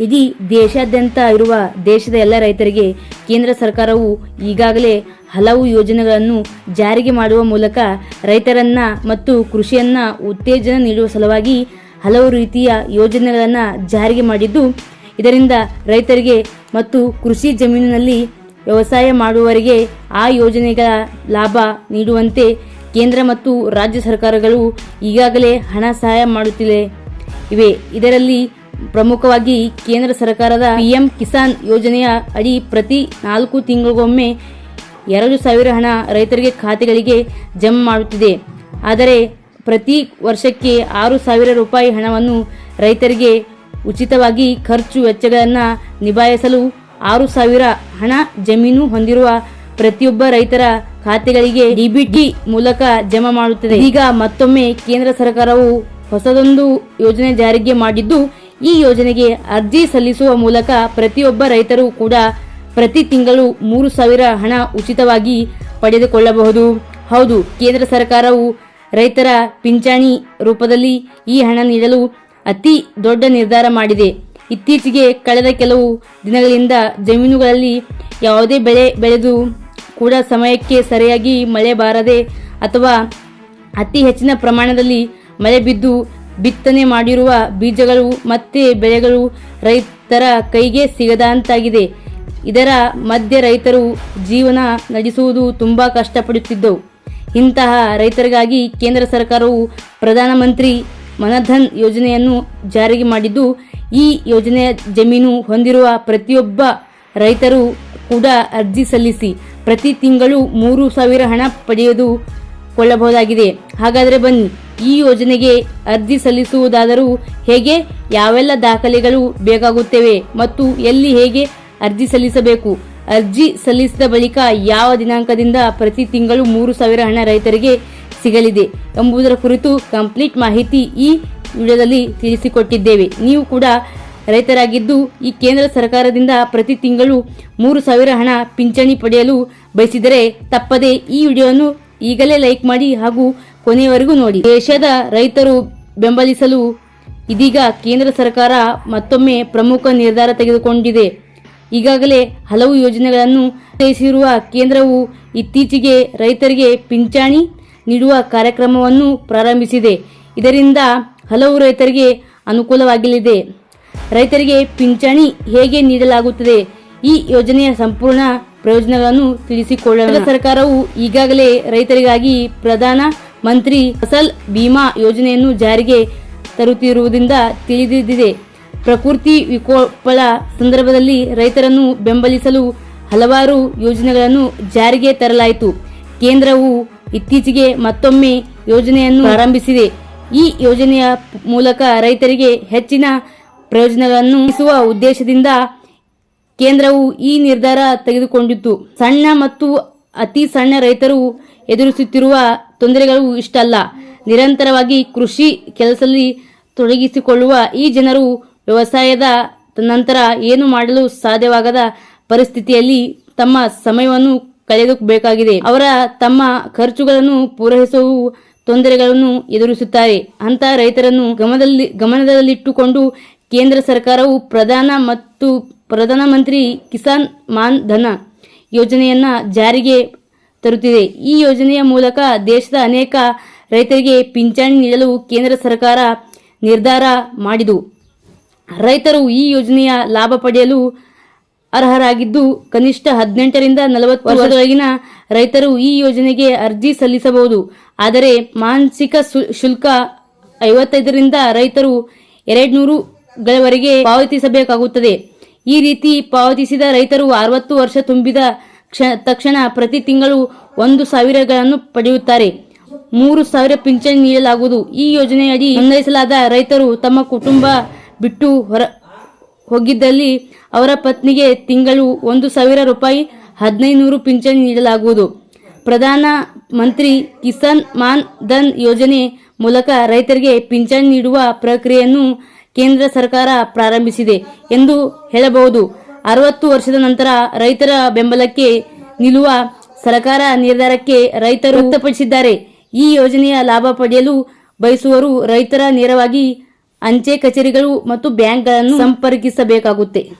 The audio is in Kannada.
ಇಡೀ ದೇಶಾದ್ಯಂತ ಇರುವ ದೇಶದ ಎಲ್ಲ ರೈತರಿಗೆ ಕೇಂದ್ರ ಸರ್ಕಾರವು ಈಗಾಗಲೇ ಹಲವು ಯೋಜನೆಗಳನ್ನು ಜಾರಿಗೆ ಮಾಡುವ ಮೂಲಕ ರೈತರನ್ನ ಮತ್ತು ಕೃಷಿಯನ್ನ ಉತ್ತೇಜನ ನೀಡುವ ಸಲುವಾಗಿ ಹಲವು ರೀತಿಯ ಯೋಜನೆಗಳನ್ನು ಜಾರಿಗೆ ಮಾಡಿದ್ದು, ಇದರಿಂದ ರೈತರಿಗೆ ಮತ್ತು ಕೃಷಿ ಜಮೀನಿನಲ್ಲಿ ವ್ಯವಸಾಯ ಮಾಡುವವರಿಗೆ ಆ ಯೋಜನೆಗಳ ಲಾಭ ನೀಡುವಂತೆ ಕೇಂದ್ರ ಮತ್ತು ರಾಜ್ಯ ಸರ್ಕಾರಗಳು ಈಗಾಗಲೇ ಹಣ ಸಹಾಯ ಮಾಡುತ್ತಿವೆ. ಇವೆ. ಇದರಲ್ಲಿ ಪ್ರಮುಖವಾಗಿ ಕೇಂದ್ರ ಸರ್ಕಾರದ ಪಿಎಂ ಕಿಸಾನ್ ಯೋಜನೆಯ ಅಡಿ ಪ್ರತಿ ನಾಲ್ಕು ತಿಂಗಳಿಗೊಮ್ಮೆ ಎರಡು ಸಾವಿರ ಹಣ ರೈತರಿಗೆ ಖಾತೆಗಳಿಗೆ ಜಮಾ ಮಾಡುತ್ತಿದೆ. ಆದರೆ ಪ್ರತಿ ವರ್ಷಕ್ಕೆ ಆರು ಸಾವಿರ ರೂಪಾಯಿ ಹಣವನ್ನು ರೈತರಿಗೆ ಉಚಿತವಾಗಿ ಖರ್ಚು ವೆಚ್ಚಗಳನ್ನು ನಿಭಾಯಿಸಲು ಆರು ಸಾವಿರ ಹಣ ಜಮೀನು ಹೊಂದಿರುವ ಪ್ರತಿಯೊಬ್ಬ ರೈತರ ಖಾತೆಗಳಿಗೆ ಡಿಬಿಟಿ ಮೂಲಕ ಜಮಾ ಮಾಡುತ್ತದೆ. ಈಗ ಮತ್ತೊಮ್ಮೆ ಕೇಂದ್ರ ಸರ್ಕಾರವು ಹೊಸದೊಂದು ಯೋಜನೆ ಜಾರಿಗೆ ಮಾಡಿದ್ದು ಈ ಯೋಜನೆಗೆ ಅರ್ಜಿ ಸಲ್ಲಿಸುವ ಮೂಲಕ ಪ್ರತಿಯೊಬ್ಬ ರೈತರು ಕೂಡ ಪ್ರತಿ ತಿಂಗಳು ಮೂರು ಸಾವಿರ ಹಣ ಉಚಿತವಾಗಿ ಪಡೆದುಕೊಳ್ಳಬಹುದು. ಹೌದು, ಕೇಂದ್ರ ಸರ್ಕಾರವು ರೈತರ ಪಿಂಚಣಿ ರೂಪದಲ್ಲಿ ಈ ಹಣ ನೀಡಲು ಅತಿ ದೊಡ್ಡ ನಿರ್ಧಾರ ಮಾಡಿದೆ. ಇತ್ತೀಚೆಗೆ ಕಳೆದ ಕೆಲವು ದಿನಗಳಿಂದ ಜಮೀನುಗಳಲ್ಲಿ ಯಾವುದೇ ಬೆಳೆ ಬೆಳೆದು ಕೂಡ ಸಮಯಕ್ಕೆ ಸರಿಯಾಗಿ ಮಳೆ ಬಾರದೆ ಅಥವಾ ಅತಿ ಹೆಚ್ಚಿನ ಪ್ರಮಾಣದಲ್ಲಿ ಮಳೆ ಬಿದ್ದು ಬಿತ್ತನೆ ಮಾಡಿರುವ ಬೀಜಗಳು ಮತ್ತೆ ಬೆಳೆಗಳು ರೈತರ ಕೈಗೆ ಸಿಗದಂತಾಗಿದೆ. ಇದರ ಮಧ್ಯೆ ರೈತರು ಜೀವನ ನಡೆಸುವುದು ತುಂಬ ಕಷ್ಟಪಡುತ್ತಿದ್ದವು. ಇಂತಹ ರೈತರಿಗಾಗಿ ಕೇಂದ್ರ ಸರ್ಕಾರವು ಪ್ರಧಾನಮಂತ್ರಿ ಮನಧನ್ ಯೋಜನೆಯನ್ನು ಜಾರಿಗೆ ಮಾಡಿದ್ದು, ಈ ಯೋಜನೆಯ ಜಮೀನು ಹೊಂದಿರುವ ಪ್ರತಿಯೊಬ್ಬ ರೈತರು ಕೂಡ ಅರ್ಜಿ ಸಲ್ಲಿಸಿ ಪ್ರತಿ ತಿಂಗಳು ಮೂರು ಸಾವಿರ ಹಣ ಪಡೆಯುವುದು ಕೊಳ್ಳಬಹುದಾಗಿದೆ. ಹಾಗಾದರೆ ಬನ್ನಿ, ಈ ಯೋಜನೆಗೆ ಅರ್ಜಿ ಸಲ್ಲಿಸುವುದಾದರೂ ಹೇಗೆ? ಯಾವೆಲ್ಲ ದಾಖಲೆಗಳು ಬೇಕಾಗುತ್ತವೆ ಮತ್ತು ಎಲ್ಲಿ ಹೇಗೆ ಅರ್ಜಿ ಸಲ್ಲಿಸಬೇಕು? ಅರ್ಜಿ ಸಲ್ಲಿಸಿದ ಬಳಿಕ ಯಾವ ದಿನಾಂಕದಿಂದ ಪ್ರತಿ ತಿಂಗಳು ಮೂರು ಸಾವಿರ ಹಣ ರೈತರಿಗೆ ಸಿಗಲಿದೆ ಎಂಬುದರ ಕುರಿತು ಕಂಪ್ಲೀಟ್ ಮಾಹಿತಿ ಈ ವಿಡಿಯೋದಲ್ಲಿ ತಿಳಿಸಿಕೊಟ್ಟಿದ್ದೇವೆ. ನೀವು ಕೂಡ ರೈತರಾಗಿದ್ದು ಈ ಕೇಂದ್ರ ಸರ್ಕಾರದಿಂದ ಪ್ರತಿ ತಿಂಗಳು ಮೂರು ಸಾವಿರ ಹಣ ಪಿಂಚಣಿ ಪಡೆಯಲು ಬಯಸಿದರೆ ತಪ್ಪದೆ ಈ ವಿಡಿಯೋವನ್ನು ಈಗಲೇ ಲೈಕ್ ಮಾಡಿ ಹಾಗೂ ಕೊನೆಯವರೆಗೂ ನೋಡಿ. ದೇಶದ ರೈತರು ಬೆಂಬಲಿಸಲು ಇದೀಗ ಕೇಂದ್ರ ಸರ್ಕಾರ ಮತ್ತೊಮ್ಮೆ ಪ್ರಮುಖ ನಿರ್ಧಾರ ತೆಗೆದುಕೊಂಡಿದೆ. ಈಗಾಗಲೇ ಹಲವು ಯೋಜನೆಗಳನ್ನು ಸೇರಿಸಿರುವ ಕೇಂದ್ರವು ಇತ್ತೀಚೆಗೆ ರೈತರಿಗೆ ಪಿಂಚಣಿ ನೀಡುವ ಕಾರ್ಯಕ್ರಮವನ್ನು ಪ್ರಾರಂಭಿಸಿದೆ. ಇದರಿಂದ ಹಲವು ರೈತರಿಗೆ ಅನುಕೂಲವಾಗಲಿದೆ. ರೈತರಿಗೆ ಪಿಂಚಣಿ ಹೇಗೆ ನೀಡಲಾಗುತ್ತದೆ? ಈ ಯೋಜನೆಯ ಸಂಪೂರ್ಣ ಪ್ರಯೋಜನಗಳನ್ನು ತಿಳಿಸಿಕೊಳ್ಳಲು ಸರ್ಕಾರವು ಈಗಾಗಲೇ ರೈತರಿಗಾಗಿ ಪ್ರಧಾನ ಮಂತ್ರಿ ಫಸಲ್ ಬಿಮಾ ಯೋಜನೆಯನ್ನು ಜಾರಿಗೆ ತರುತ್ತಿರುವುದರಿಂದ ತಿಳಿದಿದೆ. ಪ್ರಕೃತಿ ವಿಕೋಪಗಳ ಸಂದರ್ಭದಲ್ಲಿ ರೈತರನ್ನು ಬೆಂಬಲಿಸಲು ಹಲವಾರು ಯೋಜನೆಗಳನ್ನು ಜಾರಿಗೆ ತರಲಾಯಿತು. ಕೇಂದ್ರವು ಇತ್ತೀಚೆಗೆ ಮತ್ತೊಮ್ಮೆ ಯೋಜನೆಯನ್ನು ಪ್ರಾರಂಭಿಸಿದೆ. ಈ ಯೋಜನೆಯ ಮೂಲಕ ರೈತರಿಗೆ ಹೆಚ್ಚಿನ ಪ್ರಯೋಜನಗಳನ್ನು ಉದ್ದೇಶದಿಂದ ಕೇಂದ್ರವು ಈ ನಿರ್ಧಾರ ತೆಗೆದುಕೊಂಡಿತ್ತು. ಸಣ್ಣ ಮತ್ತು ಅತಿ ಸಣ್ಣ ರೈತರು ಎದುರಿಸುತ್ತಿರುವ ತೊಂದರೆಗಳು ಇಷ್ಟಲ್ಲ. ನಿರಂತರವಾಗಿ ಕೃಷಿ ಕೆಲಸದಲ್ಲಿ ತೊಡಗಿಸಿಕೊಳ್ಳುವ ಈ ಜನರು ವ್ಯವಸಾಯದ ನಂತರ ಏನು ಮಾಡಲು ಸಾಧ್ಯವಾಗದ ಪರಿಸ್ಥಿತಿಯಲ್ಲಿ ತಮ್ಮ ಸಮಯವನ್ನು ಕಳೆಯಬೇಕಾಗಿದೆ ಅವರ ತಮ್ಮ ಖರ್ಚುಗಳನ್ನು ಪೂರೈಸುವ ತೊಂದರೆಗಳನ್ನು ಎದುರಿಸುತ್ತಾರೆ. ಅಂತ ರೈತರನ್ನು ಗಮನದಲ್ಲಿ ಗಮನದಲ್ಲಿಟ್ಟುಕೊಂಡು ಕೇಂದ್ರ ಸರ್ಕಾರವು ಪ್ರಧಾನ ಮತ್ತು ಪ್ರಧಾನಮಂತ್ರಿ ಕಿಸಾನ್ ಮಾನ್ ಧನ ಯೋಜನೆಯನ್ನ ಜಾರಿಗೆ ತರುತ್ತಿದೆ. ಈ ಯೋಜನೆಯ ಮೂಲಕ ದೇಶದ ಅನೇಕ ರೈತರಿಗೆ ಪಿಂಚಣಿ ನೀಡಲು ಕೇಂದ್ರ ಸರ್ಕಾರ ನಿರ್ಧಾರ ಮಾಡಿದು ರೈತರು ಈ ಯೋಜನೆಯ ಲಾಭ ಪಡೆಯಲು ಅರ್ಹರಾಗಿದ್ದು ಕನಿಷ್ಠ ಹದಿನೆಂಟರಿಂದ ನಲವತ್ತು ವರ್ಷದೊಳಗಿನ ರೈತರು ಈ ಯೋಜನೆಗೆ ಅರ್ಜಿ ಸಲ್ಲಿಸಬಹುದು. ಆದರೆ ಮಾನಸಿಕ ಶುಲ್ಕ ಐವತ್ತೈದರಿಂದ ರೈತರು ಎರಡ್ನೂರುಗಳವರೆಗೆ ಪಾವತಿಸಬೇಕಾಗುತ್ತದೆ. ಈ ರೀತಿ ಪಾವತಿಸಿದ ರೈತರು ಅರವತ್ತು ವರ್ಷ ತುಂಬಿದ ಕ್ಷ- ತಕ್ಷಣ ಪ್ರತಿ ತಿಂಗಳು ಒಂದು ಸಾವಿರಗಳನ್ನು ಪಡೆಯುತ್ತಾರೆ. ಮೂರು ಸಾವಿರ ಪಿಂಚಣಿ ನೀಡಲಾಗುವುದು. ಈ ಯೋಜನೆಯಡಿ ನೋಂದಾಯಿಸಲಾದ ರೈತರು ತಮ್ಮ ಕುಟುಂಬ ಬಿಟ್ಟು ಹೊರ, ಹೋಗಿದ್ದಲ್ಲಿ ಅವರ ಪತ್ನಿಗೆ ತಿಂಗಳು ಒಂದು ಸಾವಿರ ರೂಪಾಯಿ ಹದಿನೈದು ಪಿಂಚಣಿ ನೀಡಲಾಗುವುದು. ಪ್ರಧಾನ ಮಂತ್ರಿ ಕಿಸಾನ್ ಮಾನ್ ಧನ್ ಯೋಜನೆ ಮೂಲಕ ರೈತರಿಗೆ ಪಿಂಚಣಿ ನೀಡುವ ಪ್ರಕ್ರಿಯೆಯನ್ನು ಕೇಂದ್ರ ಸರ್ಕಾರ ಪ್ರಾರಂಭಿಸಿದೆ ಎಂದು ಹೇಳಬಹುದು. ಅರವತ್ತು ವರ್ಷದ ನಂತರ ರೈತರ ಬೆಂಬಲಕ್ಕೆ ನಿಲ್ಲುವ ಸರ್ಕಾರ ನಿರ್ಧಾರಕ್ಕೆ ರೈತರು ವ್ಯಕ್ತಪಡಿಸಿದ್ದಾರೆ. ಈ ಯೋಜನೆಯ ಲಾಭ ಪಡೆಯಲು ಬಯಸುವರು ರೈತರ ನೇರವಾಗಿ ಅಂಚೆ ಕಚೇರಿಗಳು ಮತ್ತು ಬ್ಯಾಂಕ್ಗಳನ್ನು ಸಂಪರ್ಕಿಸಬೇಕಾಗುತ್ತೆ.